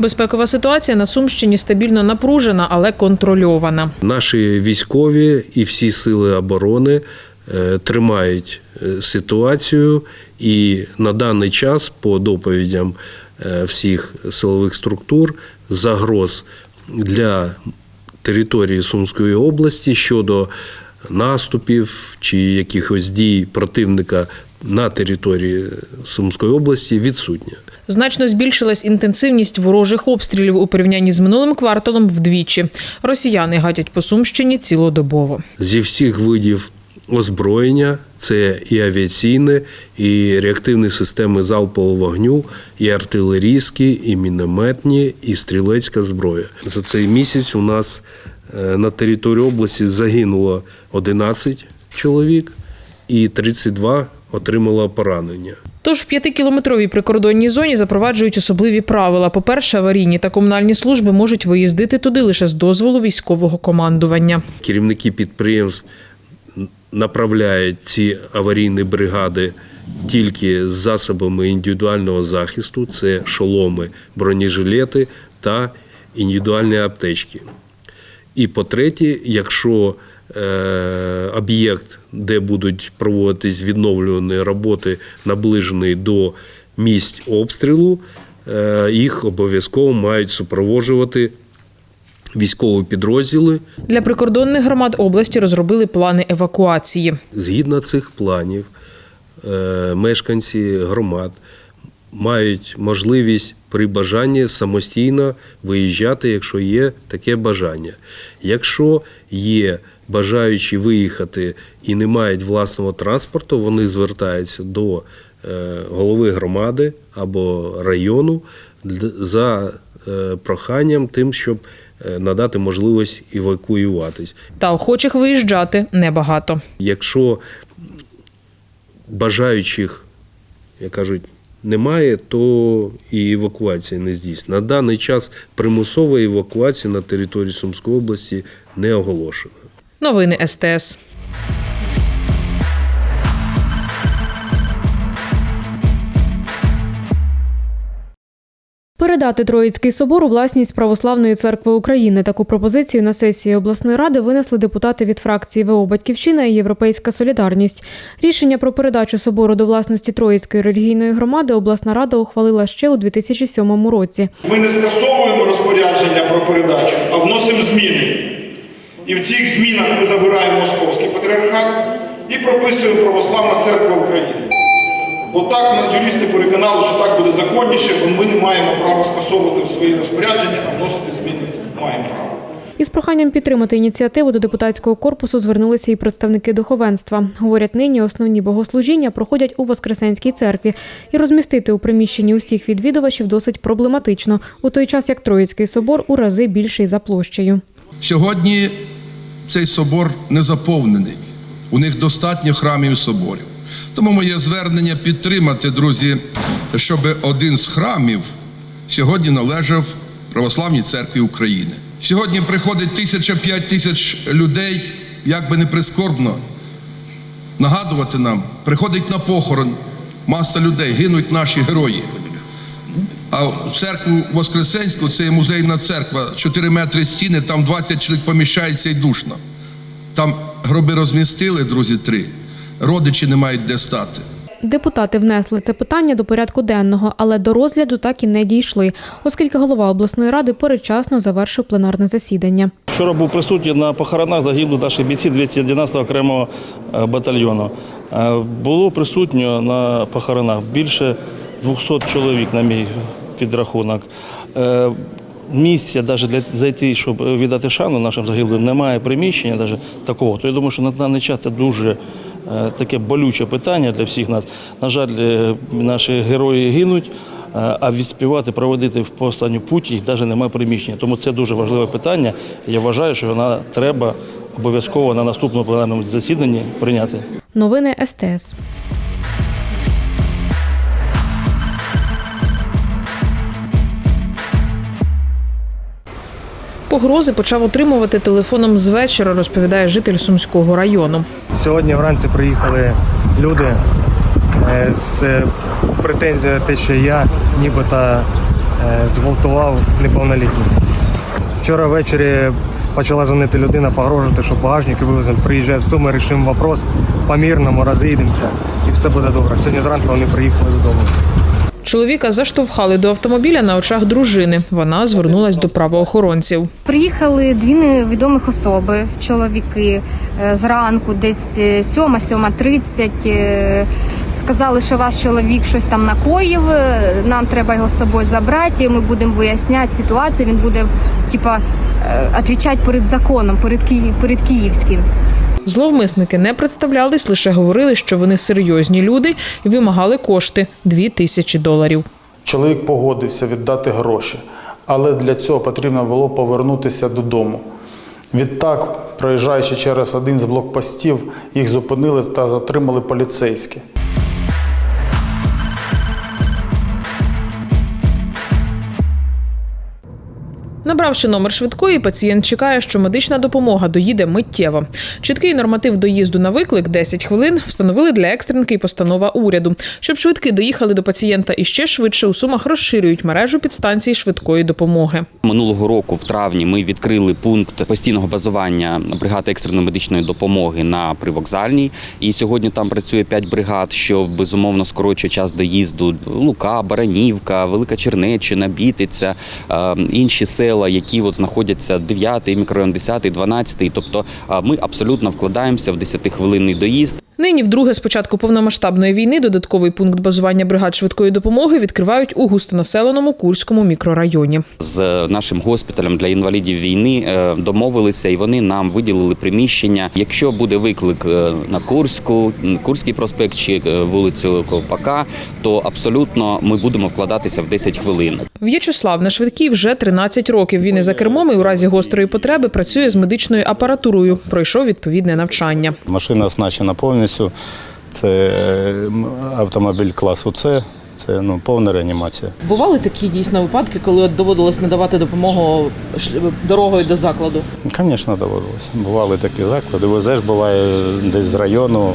Безпекова ситуація на Сумщині стабільно напружена, але контрольована. Наші військові і всі сили оборони е, тримають е, ситуацію, і на даний час, по доповідям е, всіх силових структур, загроз для території Сумської області щодо наступів чи якихось дій противника на території Сумської області відсутня. Значно збільшилась інтенсивність ворожих обстрілів у порівнянні з минулим кварталом вдвічі. Росіяни гатять по Сумщині цілодобово. зі всіх видів озброєння, це і авіаційне, і реактивні системи залпового вогню, і артилерійські, і мінометні, і стрілецька зброя. За цей місяць у нас е, на території області загинуло 11 чоловік, і 32 отримало поранення. Тож в п'ятикілометровій прикордонній зоні запроваджують особливі правила. По-перше, аварійні та комунальні служби можуть виїздити туди лише з дозволу військового командування. керівники підприємств направляють ці аварійні бригади тільки з засобами індивідуального захисту: це шоломи, бронежилети та індивідуальні аптечки. І по-третє, якщо об'єкт, де будуть проводитись відновлювані роботи, наближений до місць обстрілу, е, їх обов'язково мають супроводжувати військові підрозділи. Для прикордонних громад області розробили плани евакуації. Згідно цих планів, е, мешканці громад мають можливість при бажанні самостійно виїжджати, якщо є таке бажання. Якщо є бажаючі виїхати і не мають власного транспорту, вони звертаються до е, голови громади або району за е, проханням тим, щоб е, надати можливість евакуюватись. Та охочих виїжджати небагато. Якщо бажаючих, як кажуть, немає, то і евакуація не здійснена. На даний час примусова евакуація на території Сумської області не оголошена. Новини СТС. Передати Троїцький собор у власність Православної церкви України. Таку пропозицію на сесії обласної ради винесли депутати від фракції ВО Батьківщина і Європейська Солідарність. Рішення про передачу собору до власності Троїцької релігійної громади обласна рада ухвалила ще у 2007 році. Ми не скасовуємо розпорядження про передачу, а вносимо зміни. І в цих змінах ми забираємо Московський патріархат і прописуємо Православна церква України. Бо так на- юристи переконали, що так буде законніше, бо ми не маємо права скасовувати свої розпорядження, а вносити зміни маємо право. Із проханням підтримати ініціативу до депутатського корпусу звернулися і представники духовенства. Говорять, нині основні богослужіння проходять у Воскресенській церкві, і розмістити у приміщенні усіх відвідувачів досить проблематично, у той час як Троїцький собор у рази більший за площею. Сьогодні цей собор не заповнений. У них достатньо храмів і соборів. Тому моє звернення підтримати, друзі, щоб один з храмів сьогодні належав Православній церкві України. Сьогодні приходить тисяча п'ять тисяч людей, як би не прискорбно нагадувати нам, приходить на похорон маса людей, гинуть наші герої. А в церкву Воскресенську це є музейна церква, 4 метри стіни, там 20 чоловік поміщається і душно. Там гроби розмістили, друзі, три. Родичі не мають де стати. Депутати внесли це питання до порядку денного, але до розгляду так і не дійшли, оскільки голова обласної ради передчасно завершив пленарне засідання. Вчора був присутній на похоронах загиблих наших бійців 211 окремого е, батальйону. Е, Було присутньо на похоронах більше 200 чоловік, на мій підрахунок. Е, Місця навіть для зайти, щоб віддати шану нашим загиблим, немає приміщення, навіть такого. То я думаю, що на даний час це дуже е, таке болюче питання для всіх нас. На жаль, е, наші герої гинуть. а відспівати, проводити в останню путь їх навіть немає приміщення. Тому це дуже важливе питання. Я вважаю, що вона треба обов'язково на наступному пленарному засіданні прийняти. Новини СТС. Погрози почав отримувати телефоном з вечора, розповідає житель Сумського району. Сьогодні вранці приїхали люди е, з претензією, те, що я нібито е, зґвалтував неповнолітніх. Вчора ввечері почала дзвонити людина, погрожувати, що багажник вивеземо. Приїжджає в Суми, рішимо вопрос, по-мірному розійдемося і все буде добре. Сьогодні зранку вони приїхали додому. Чоловіка заштовхали до автомобіля на очах дружини. Вона звернулась до правоохоронців. Приїхали дві невідомих особи, чоловіки е, зранку, десь е, 7-7.30. е, Сказали, що ваш чоловік щось там накоїв. е, Нам треба його з собою забрати. Ми будемо виясняти ситуацію. Він буде типа е, відповідати перед законом, перед Ки- перед київським. Зловмисники не представлялись, лише говорили, що вони серйозні люди і вимагали кошти дві тисячі доларів. Чоловік погодився віддати гроші, але для цього потрібно було повернутися додому. Відтак, проїжджаючи через один з блокпостів, їх зупинили та затримали поліцейські. Набравши номер швидкої, пацієнт чекає, що медична допомога доїде миттєво. Чіткий норматив доїзду на виклик 10 хвилин встановили для екстренки і постанова уряду. Щоб швидки доїхали до пацієнта іще швидше, у сумах розширюють мережу підстанцій швидкої допомоги. Минулого року, в травні, ми відкрили пункт постійного базування бригади екстреної медичної допомоги на привокзальній. І сьогодні там працює 5 бригад, що безумовно скорочує час доїзду. Лука, Баранівка, Велика Чернеччина, Бітиця, е, інші села, які от знаходяться 9 мікрорайон, 10, 12. Тобто ми абсолютно вкладаємося в 10-хвилинний доїзд. Нині, вдруге, з початку повномасштабної війни, додатковий пункт базування бригад швидкої допомоги відкривають у густонаселеному Курському мікрорайоні. з нашим госпіталем для інвалідів війни е, домовилися, і вони нам виділили приміщення. Якщо буде виклик е, на Курську, Курський проспект чи е, вулицю Ковпака, то абсолютно ми будемо вкладатися в 10 хвилин. В'ячеслав на швидкій вже 13 років. Він і за кермом і у разі гострої потреби працює з медичною апаратурою. Пройшов відповідне навчання. Машина оснащена повністю. Це е, автомобіль класу С, це ну, повна реанімація. Бували такі дійсно випадки, коли доводилось надавати допомогу дорогою до закладу. Звісно, доводилось. Бували такі заклади. Везеш буває десь з району,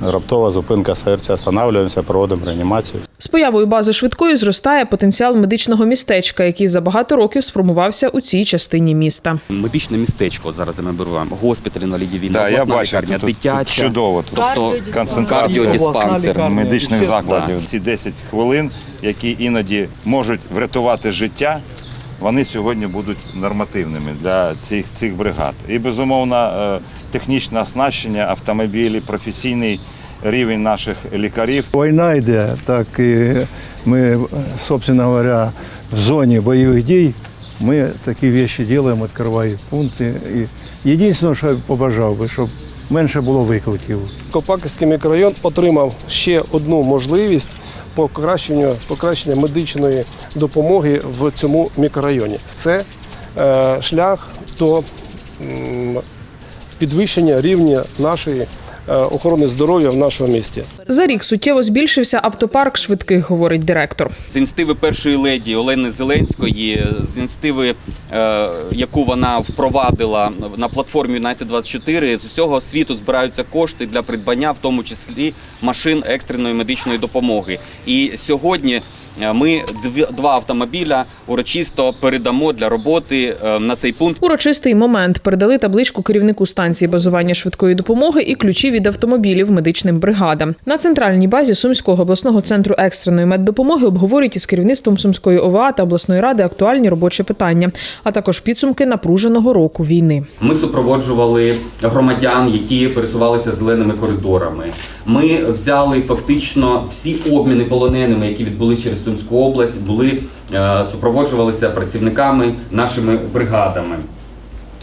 раптова зупинка серця, останавливаємося, проводимо реанімацію. З появою бази швидкої зростає потенціал медичного містечка, який за багато років сформувався у цій частині міста. Медичне містечко, от зараз де ми беремо госпіталь інвалідів війни, Да, я бачив, лікарня, тут- тут чудово тут. тобто кардіодиспансер. медичних закладів. Да. Ці 10 хвилин, які іноді можуть врятувати життя, вони сьогодні будуть нормативними для цих, цих бригад. І безумовно, е, технічне оснащення, автомобілі, професійний рівень наших лікарів. Війна йде, так і ми, собственно говоря, в зоні бойових дій. Ми такі речі робимо, відкриваємо пункти. І єдине, що я побажав би, щоб менше було викликів. Копаківський мікрорайон отримав ще одну можливість покращення, покращення медичної допомоги в цьому мікрорайоні. Це е, шлях до підвищення рівня нашої охорони здоров'я в нашому місті. За рік суттєво збільшився автопарк швидких, говорить директор. З ініціативи першої леді Олени Зеленської, з ініціативи, е, яку вона впровадила на платформі United 24 з усього світу збираються кошти для придбання, в тому числі машин екстреної медичної допомоги. І сьогодні. Е, Ми дві- два автомобіля урочисто передамо для роботи е, на цей пункт. Урочистий момент передали табличку керівнику станції базування швидкої допомоги і ключі від автомобілів медичним бригадам. На центральній базі Сумського обласного центру екстреної меддопомоги обговорюють із керівництвом Сумської ОВА та обласної ради актуальні робочі питання, а також підсумки напруженого року війни. Ми супроводжували громадян, які пересувалися зеленими коридорами. Ми взяли фактично всі обміни полоненими, які відбулися через Сумську область, були е, супроводжувалися працівниками нашими бригадами.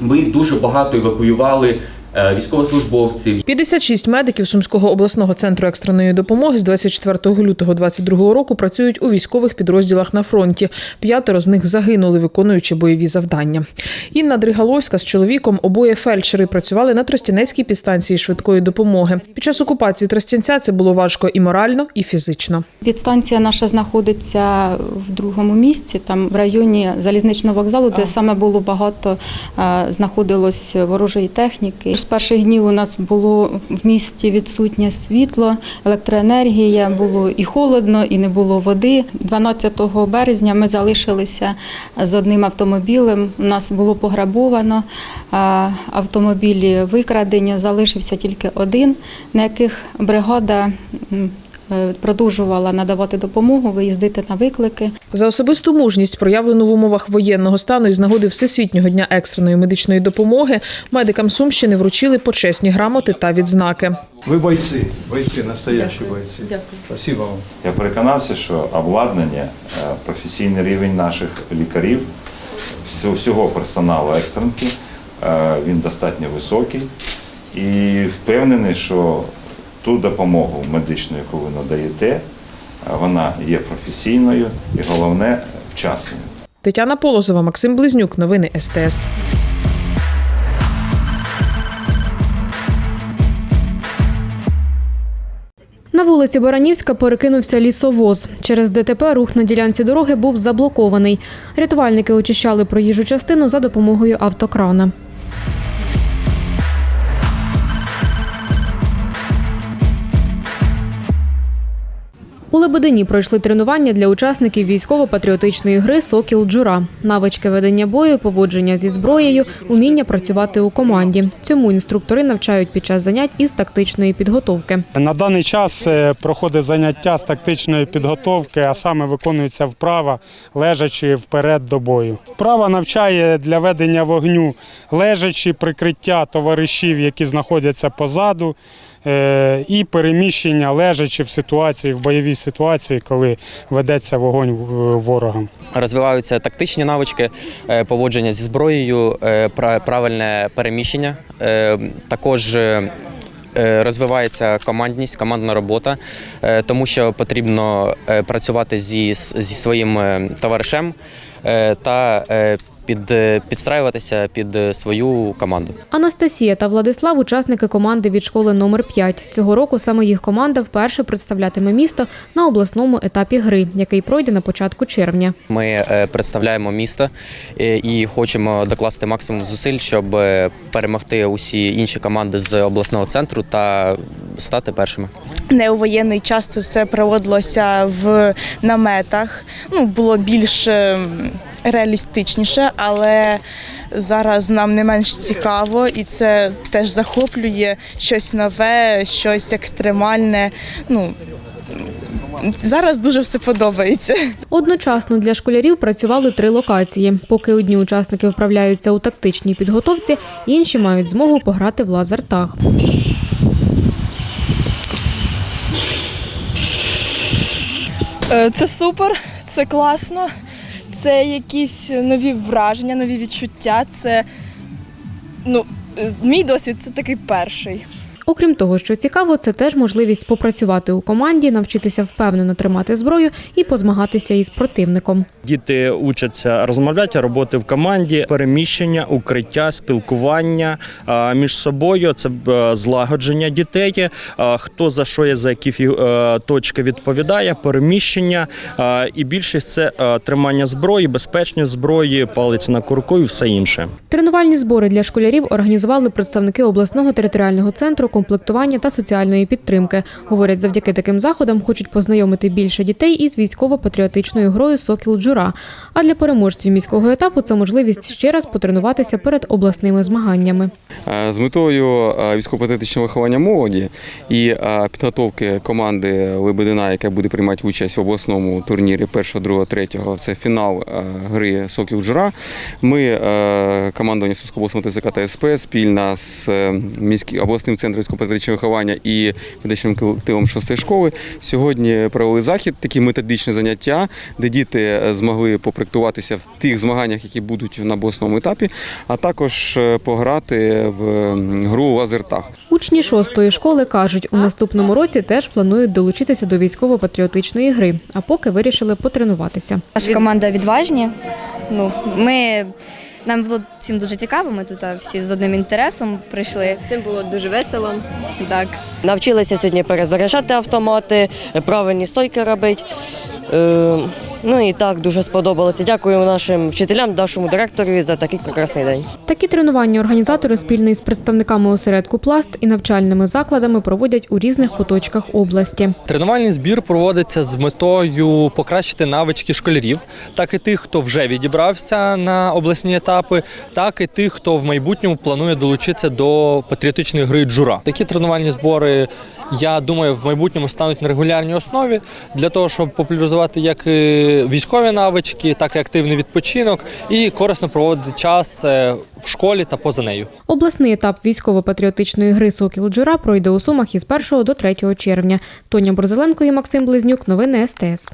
Ми дуже багато евакуювали військовослужбовців. 56 медиків Сумського обласного центру екстреної допомоги з 24 лютого 2022 року працюють у військових підрозділах на фронті. П'ятеро з них загинули, виконуючи бойові завдання. Інна Дригаловська з чоловіком обоє фельдшери працювали на Тростянецькій підстанції швидкої допомоги. Під час окупації Тростянця це було важко і морально, і фізично. Підстанція наша знаходиться в другому місці, там в районі залізничного вокзалу, де саме було багато е, знаходилось ворожої техніки. З перших днів у нас було в місті відсутнє світло, електроенергія, було і холодно, і не було води. 12 березня ми залишилися з одним автомобілем. У нас було пограбовано, автомобілі викрадені, залишився тільки один, на яких бригада. м, е, Продовжувала надавати допомогу, виїздити на виклики. За особисту мужність, проявлену в умовах воєнного стану і з нагоди Всесвітнього дня екстреної медичної допомоги, медикам Сумщини вручили почесні грамоти та відзнаки. Вы бойцы, бойцы, настоящие бойцы. Дякую. Спасибо вам. Я переконався, що обладнання, е, професійний рівень наших лікарів, всього- всього персоналу екстренки, е, він достатньо високий. І впевнений, що ту допомогу медичну, яку ви надаєте, е, вона є професійною і головне вчасною. Тетяна Полозова, Максим Близнюк. Новини СТС. На вулиці Баранівська перекинувся лісовоз. Через ДТП рух на ділянці дороги був заблокований. Рятувальники очищали проїжджу частину за допомогою автокрана. У Лебедині пройшли тренування для учасників військово-патріотичної гри Сокіл Джура. Навички ведення бою, поводження зі зброєю, уміння працювати у команді. Цьому інструктори навчають під час занять із тактичної підготовки. На даний час е, проходить заняття з тактичної підготовки, а саме виконується вправа, лежачи вперед до бою. Вправа навчає для ведення вогню лежачи, прикриття товаришів, які знаходяться позаду, і переміщення лежачи в ситуації, в бойовій ситуації, коли ведеться вогонь е, ворогом. Розвиваються тактичні навички, е, поводження зі зброєю, е, правильне переміщення. Е, Також е, е, розвивається командність, командна робота, е, тому що потрібно е, працювати зі, зі своїм е, товаришем е, та е, під, е, підстраюватися під е, свою команду. Анастасія та Владислав учасники команди від школи номер 5 Цього року саме їх команда вперше представлятиме місто на обласному етапі гри, який пройде на початку червня. Ми е, представляємо місто і хочемо докласти максимум зусиль, щоб перемогти усі інші команди з обласного центру та стати першими. не у воєнний час це все проводилося в наметах. Ну, було більш ем, реалістичніше, але зараз нам не менш цікаво і це теж захоплює щось нове, щось екстремальне. Ну, зараз дуже все подобається. Одночасно для школярів працювали три локації. Поки одні учасники вправляються у тактичній підготовці, інші мають змогу пограти в лазертаг. Е, Це супер, це класно, це якісь нові враження, нові відчуття. Це ну, е, мій досвід це такий перший. Окрім того, що цікаво, це теж можливість попрацювати у команді, навчитися впевнено тримати зброю і позмагатися із противником. Діти учаться розмовляти, роботи в команді, переміщення, укриття, спілкування між собою. Це е, злагодження дітей. Хто за що є, за які е, точки відповідає, переміщення. І більшість це е, тримання зброї, безпечність зброї, палець на курку і все інше. Тренувальні збори для школярів організували представники обласного територіального центру комплектування та соціальної підтримки. Говорять, завдяки таким заходам хочуть познайомити більше дітей із військово-патріотичною грою Сокіл Джура. А для переможців міського етапу це можливість ще раз потренуватися перед обласними змаганнями. Е, З метою е, військово-патріотичного виховання молоді і е, підготовки команди Лебедина, яка буде приймати участь в обласному турнірі 1, 2, 3, це фінал гри Сокіл Джура. Ми, командування Сумського обласного ТЗК та СП, спільно з міським обласним центром військово-патріотичного виховання і медичним колективом шостої школи сьогодні провели захід, такі методичні заняття, де діти змогли попрактикуватися в тих змаганнях, які будуть на обласному етапі, а також е, пограти в гру лазертаг. Учні шостої школи кажуть, у наступному році теж планують долучитися до військово-патріотичної гри, а поки вирішили потренуватися. Наша команда відважні. Ну, ми, нам було всім дуже цікаво, ми тут всі з одним інтересом прийшли. Всім було дуже весело. Так. Навчилися сьогодні перезаряджати автомати, правильні стойки робити. Е, ну і так дуже сподобалося. Дякую нашим вчителям, нашому директору за такий прекрасний день. Такі тренування організатори спільно із представниками осередку пласт і навчальними закладами проводять у різних куточках області. Тренувальний збір проводиться з метою покращити навички школярів, так і тих, хто вже відібрався на обласні етапи, так і тих, хто в майбутньому планує долучитися до патріотичної гри джура. Такі тренувальні збори, я думаю, в майбутньому стануть на регулярній основі для того, щоб популяризувати як військові навички, так і активний відпочинок і корисно проводити час е, в школі та поза нею. Обласний етап військово-патріотичної гри Сокіл Джура пройде у Сумах із 1 до 3 червня. Тоня Борзеленко і Максим Близнюк. Новини СТС.